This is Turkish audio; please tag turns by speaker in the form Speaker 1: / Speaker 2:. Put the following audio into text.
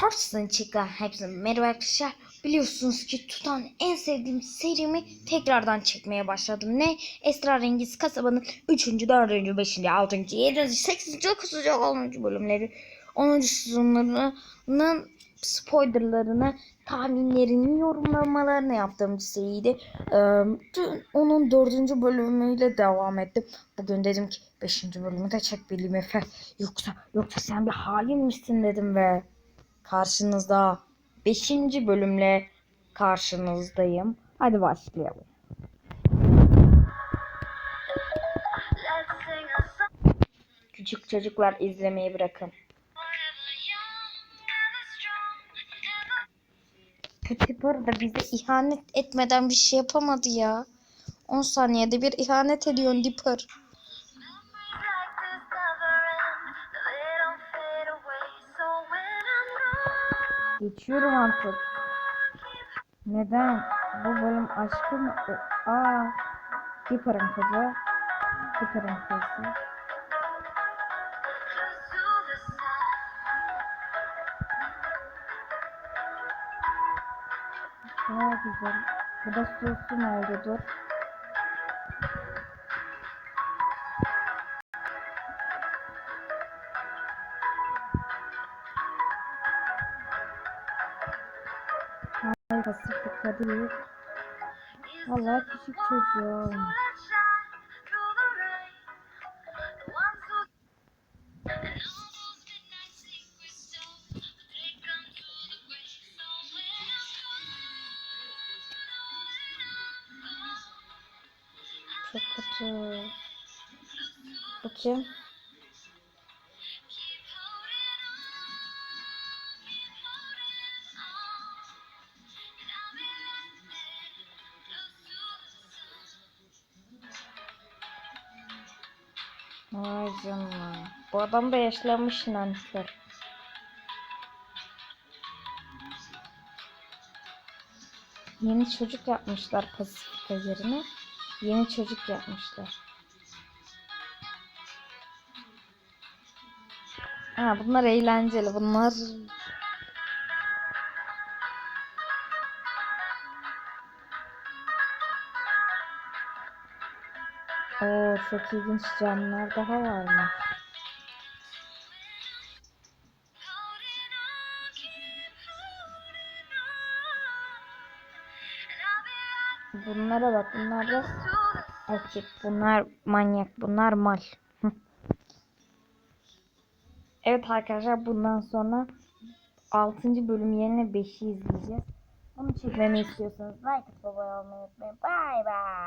Speaker 1: Tarzan çıkan hepsine merhaba arkadaşlar. Biliyorsunuz ki tutan en sevdiğim serimi tekrardan çekmeye başladım. Ne? Esrarengiz Kasaba'nın 3. 4. 5. 6. 7. 8. 9. 10. bölümleri 10. sezonlarının spoilerlarını, tahminlerini, yorumlamalarını yaptığım bir dün onun 4. bölümüyle devam ettim. Bugün dedim ki 5. bölümü de çekmeliyim Efe. Yoksa, yoksa sen bir hain misin dedim ve karşınızda 5. bölümle karşınızdayım. Hadi başlayalım. Küçük çocuklar izlemeyi bırakın. Petipur da bize ihanet etmeden bir şey yapamadı ya. 10 saniyede bir ihanet ediyorsun Dipper. Geçiyorum artık. Neden? Bu bölüm aşkı mı? Aa, Dipper'ın kızı. Dipper'ın kızı. Aa güzel. Bu da sosu ne oldu dur. Hayır Pasifika değil. Vallahi küçük çocuğum. Çok kötü. Bu Vay canına. Bu adam da yaşlanmış nankör. Yeni çocuk yapmışlar Pasifika yerine. Yeni çocuk yapmışlar. Ha bunlar eğlenceli. Bunlar Oo çok ilginç canlılar daha varmış. Bunlara bak bunlar da erkek. Bunlar manyak. Bunlar mal. Evet arkadaşlar bundan sonra 6. bölüm yerine 5'i izleyeceğiz. Onu çekmemi istiyorsanız like atıp abone olmayı unutmayın. Bye bye.